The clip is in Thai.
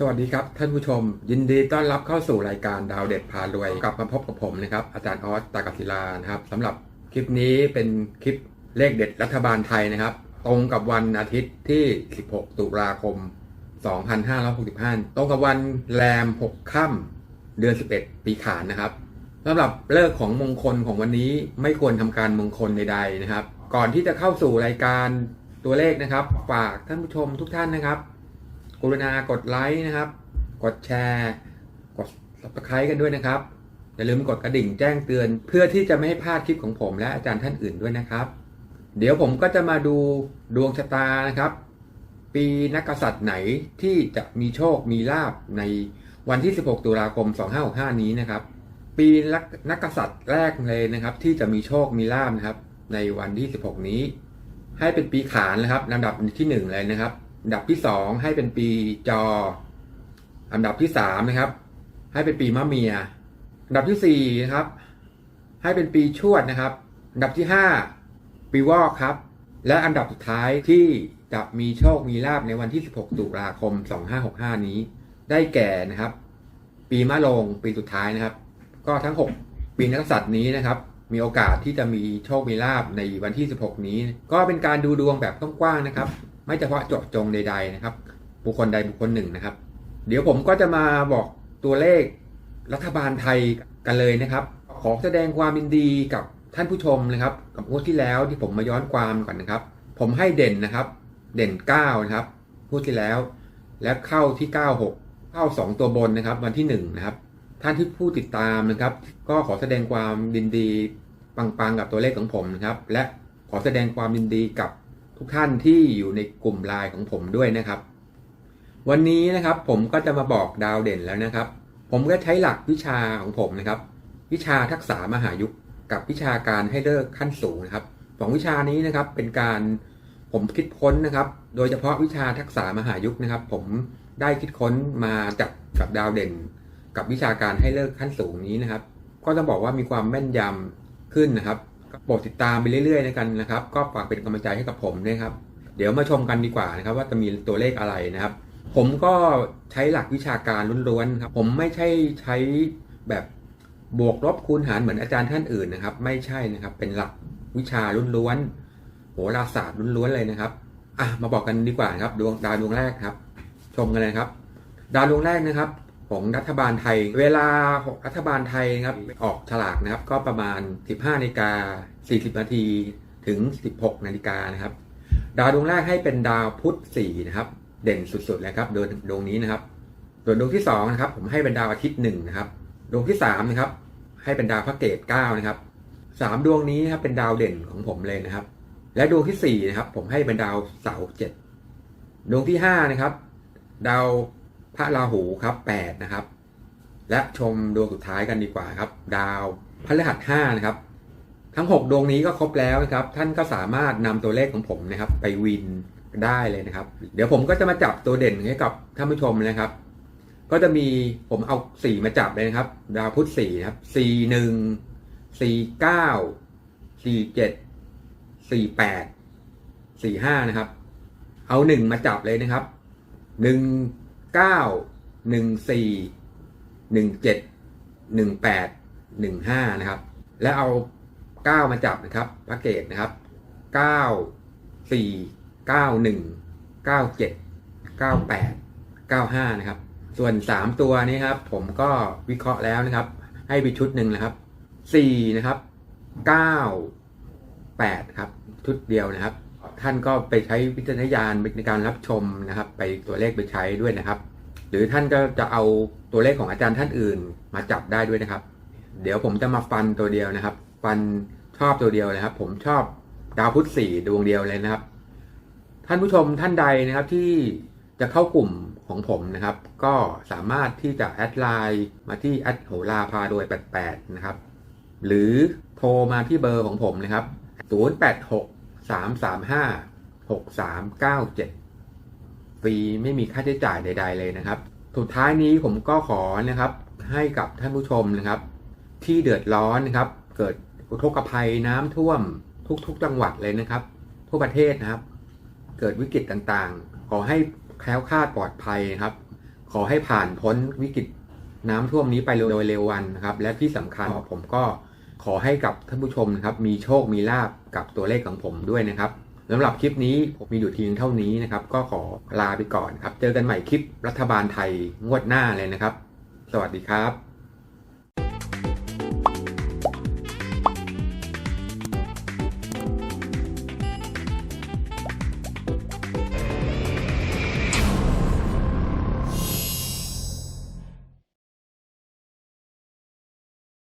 สวัสดีครับท่านผู้ชม ยินดีต้อนรับเข้าสู่รายการดาวเด็ดพารวยกลับมาพบกับผมนะครับอาจารย์ออสตากศิลานะครับสำหรับคลิปนี้เป็นคลิปเลขเด็ดรัฐบาลไทยนะครับ ตรงกับวันอาทิตย์ที่ 16 ตุลาคม 2565 ตรงกับวันแรม 6 ค่ำเดือน 11 ปีขานนะครับสำหรับเลิกของมงคลของวันนี้ไม่ควรทำการมงคลใดๆนะครับ ก่อนที่จะเข้าสู่รายการตัวเลขนะครับ ฝากท่านผู้ชมทุกท่านนะครับ กรุณากดไลค์นะครับ กดแชร์ กด subscribe กันด้วยนะครับ อย่าลืมกดกระดิ่งแจ้งเตือน เพื่อที่จะไม่ให้พลาดคลิปของผมและอาจารย์ท่านอื่นด้วยนะครับ เดี๋ยวผมก็จะมาดูดวงชะตานะครับ ปีนักกษัตริย์ไหนที่จะมีโชคมีลาบในวันที่ 16 ตุลาคม 2565 นี้นะครับ ปีนักกษัตริย์แรกเลยนะครับ ที่จะมีโชคมีลาบนะครับ ในวันที่ 16 นี้ ให้เป็นปีขานนะครับลำดับที่หนึ่งเลยนะครับ อันดับที่สองให้เป็นปีจอ อันดับที่สามนะครับ ให้เป็นปีมะเมีย อันดับที่สี่นะครับ ให้เป็นปีชวดนะครับ อันดับที่ห้าปีวอกครับ และอันดับสุดท้ายที่จะมีโชคมีลาบในวันที่ 16 ตุลาคม 2565 นี้ ได้แก่นะครับ ปีมะโรงปีสุดท้ายนะครับ ก็ทั้ง 6 ปีนักษัตริย์นี้นะครับ มีโอกาสที่จะมีโชคมีลาบในวันที่ 16 นี้ ก็เป็นการดูดวงแบบกว้างๆนะครับ ไม่เฉพาะเจาะจงใด ๆนะครับ บุคคลใดบุคคลหนึ่งนะครับ เดี๋ยวผมก็จะมาบอกตัวเลขรัฐบาลไทยกันเลยนะครับ ขอแสดงความยินดีกับท่านผู้ชมนะครับ กับงวดที่แล้วที่ผมมาย้อนความก่อนนะครับ ผมให้เด่นนะครับ เด่น9นะครับงวดที่แล้ว และเข้าที่96เข้า 2 ตัวบนนะครับ วันที่1นะครับท่านที่ผู้ติดตามนะครับ ก็ขอแสดงความยินดีปังๆกับตัวเลขของผมนะครับ และขอแสดงความยินดีกับ ทุกท่านที่อยู่ในกลุ่มไลน์ของผมด้วยนะครับ วันนี้นะครับผมก็จะมาบอกดาวเด่นแล้วนะครับ ผมก็ใช้หลักวิชาของผมนะครับ วิชาทักษะมหายุคกับวิชาการให้เลิกขั้นสูงนะครับสองวิชานี้นะครับเป็นการผมคิดค้นนะครับ โดยเฉพาะวิชาทักษะมหายุคนะครับ ผมได้คิดค้นมาจากกับดาวเด่น กับวิชาการให้เลิกขั้นสูงนี้นะครับ ก็ต้องบอกว่ามีความแม่นยำขึ้นนะครับ ก็โปรดติดตามไปเรื่อยๆนะกันนะครับ ก็ฝากเป็นกำลังใจให้กับผมด้วยครับ เดี๋ยวมาชมกันดีกว่านะครับ ว่าจะมีตัวเลขอะไรนะครับ ผมก็ใช้หลักวิชาการล้วนๆครับ ผมไม่ใช่ใช้แบบบวกลบคูณหารเหมือนอาจารย์ท่านอื่นนะครับ ไม่ใช่นะครับ เป็นหลักวิชาล้วนๆโหราศาสตร์ล้วนๆเลยนะครับอะมาบอกกันดีกว่าครับ ดวงดาวดวงแรกครับ ชมกันเลยครับ ดาวดวงแรกนะครับ ของรัฐบาลไทย เวลาของรัฐบาลไทยนะครับออกฉลากนะครับ ก็ประมาณ 15นาฬิกา40นาทีถึง 16นาฬิกานะครับ ดาวดวงแรกให้เป็นดาวพุธ4นะครับ เด่นสุดๆเลยครับโดยดวงนี้นะครับส่วนดวงที่2นะครับผมให้เป็นดาวอาทิตย์หนึ่งนะครับดวงที่3นะครับให้เป็นดาวพระเกต9นะครับสามดวงนี้นะครับเป็นดาวเด่นของผมเลยนะครับ และดวงที่4นะครับผมให้เป็นดาวเสาร์เจ็ดดวงที่5นะครับดาว พระราหูครับ8นะครับ และชมดวงสุดท้ายกันดีกว่าครับ ดาวพฤหัส5นะครับ ทั้ง 6 ดวงนี้ก็ครบแล้วนะครับ ท่านก็สามารถนำตัวเลขของผมนะครับ ไปวินได้เลยนะครับ เดี๋ยวผมก็จะมาจับตัวเด่นให้กับท่านผู้ชมนะครับ ก็จะมีผมเอาสี่มาจับเลยนะครับ ดาวพุธสี่นะครับสี่หนึ่งสี่เก้าสี่เจ็ดสี่แปดสี่ห้านะครับ เอาหนึ่งมาจับเลยนะครับหนึ่ง เก้าหนึ่งสี่หนึ่งเจ็ดหนึ่งแปดหนึ่งห้านะครับ แล้วเอาเก้ามาจับนะครับพระเกตนะครับเก้าสี่เก้าหนึ่งเก้าเจ็ดเก้าแปดเก้าห้านะครับ ส่วนสามตัวนี้ครับ ผมก็วิเคราะห์แล้วนะครับ ให้ไปชุดหนึ่งนะครับสี่นะครับเก้าแปดครับ ชุดเดียวนะครับ ท่านก็ไปใช้วิจารณญาณในการรับชมนะครับ ไปตัวเลขไปใช้ด้วยนะครับ หรือท่านก็จะเอาตัวเลขของอาจารย์ท่านอื่นมาจับได้ด้วยนะครับ เดี๋ยวผมจะมาฟันตัวเดียวนะครับ ฟันชอบตัวเดียวนะครับ ผมชอบดาวพุธสี่ดวงเดียวเลยนะครับ ท่านผู้ชมท่านใดนะครับที่จะเข้ากลุ่มของผมนะครับ ก็สามารถที่จะแอดไลน์มาที่แอดโหราพาโดย88นะครับ หรือโทรมาที่เบอร์ของผมนะครับ 086 335 6397ฟรีไม่มีค่าใช้จ่ายใด ๆ เลยนะครับ สุดท้ายนี้ผมก็ขอนะครับ ให้กับท่านผู้ชมนะครับ ที่เดือดร้อนนะครับ เกิดอุทกภัยน้ำท่วมทุกๆจังหวัดเลยนะครับ ทั่วประเทศนะครับ เกิดวิกฤตต่างๆ ขอให้แคล้วคลาดปลอดภัยนะครับ ขอให้ผ่านพ้นวิกฤตน้ำท่วมนี้ไปโดยเร็ววันนะครับ และที่สำคัญผมก็ ขอให้กับท่านผู้ชมนะครับมีโชคมีลาบกับตัวเลขของผมด้วยนะครับสำหรับคลิปนี้ผมมีอยู่ทียงเท่านี้นะครับ ก็ขอลาไปก่อนครับ เจอกันใหม่คลิปรัฐบาลไทยงวดหน้าเลยนะครับ สวัสดีครับ